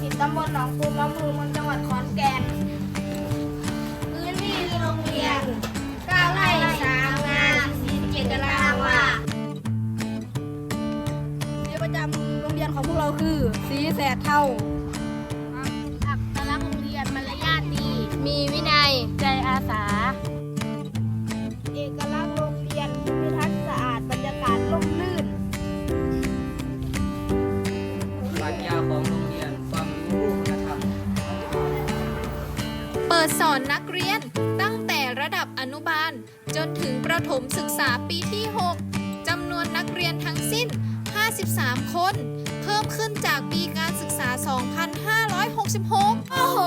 สิบตำบลหนองปูมอำเภอเมืองจังหวัดขอนแก่น พื้นที่โรงเรียน9ไร่3งาน47ตารางวาสีประจำโรงเรียนของพวกเราคือ สีแสดเท่า อักลักษณ์โรงเรียนมารยาทดี มีวินัย สอนนักเรียนตั้งแต่ระดับอนุบาล จนถึงประถมศึกษาปีที่ 6จำนวนนักเรียนทั้งสิ้น 53 คน เพิ่มขึ้นจากปีการศึกษา 2566 โอ้โห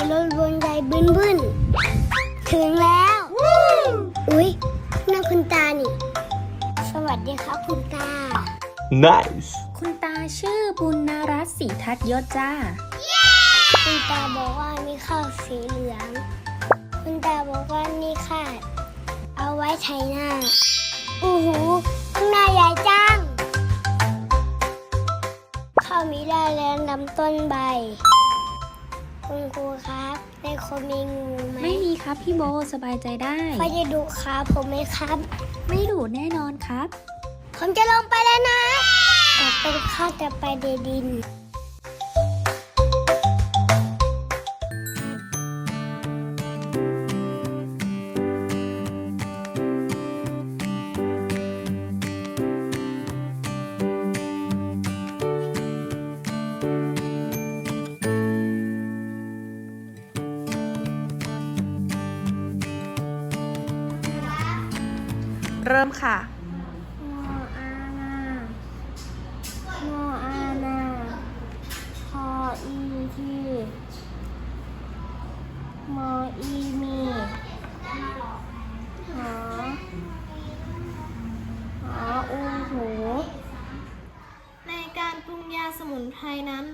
ขี่รถบนไดบึนบึนๆถึงแล้ว อุ๊ยนั่นคุณตานี่ สวัสดีครับคุณตา Nice. คุณตาชื่อบุญนรัตน์ศรีทัศน์ยศจ้า คุณตาบอกว่ามีข้าวสีเหลือง คุณตาบอกว่านี่ค่ะ เอาไว้ไถหน้าอู้หูข้างหน้าใหญ่จัง ข้าวมีได้แล้วลำต้นใบ คุณครูครับ ในโคมมีงูไหมไม่มีครับพี่โบสบายใจได้ เขาจะดุขาผมไหมครับ ไม่ดุแน่นอนครับ ผมจะลงไปแล้วนะแต่เป็นข้าจะไปในดิน เริ่มค่ะมออาณามออาณาพออีทีมออีมีหอหออูหู ในการปรุงยาสมุนไพรนั้น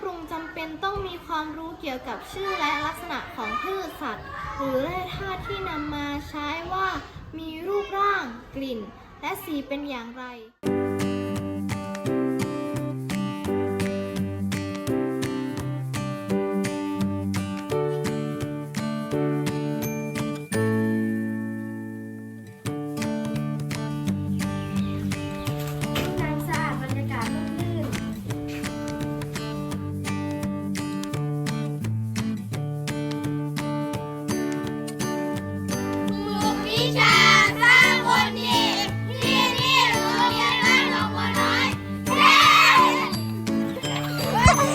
ปรุงจำเป็นต้องมีความรู้เกี่ยวกับชื่อและลักษณะของพืชสัตว์ หรือแร่ธาตุที่นำมาใช้ว่ามีรูปร่าง กลิ่น และสีเป็นอย่างไร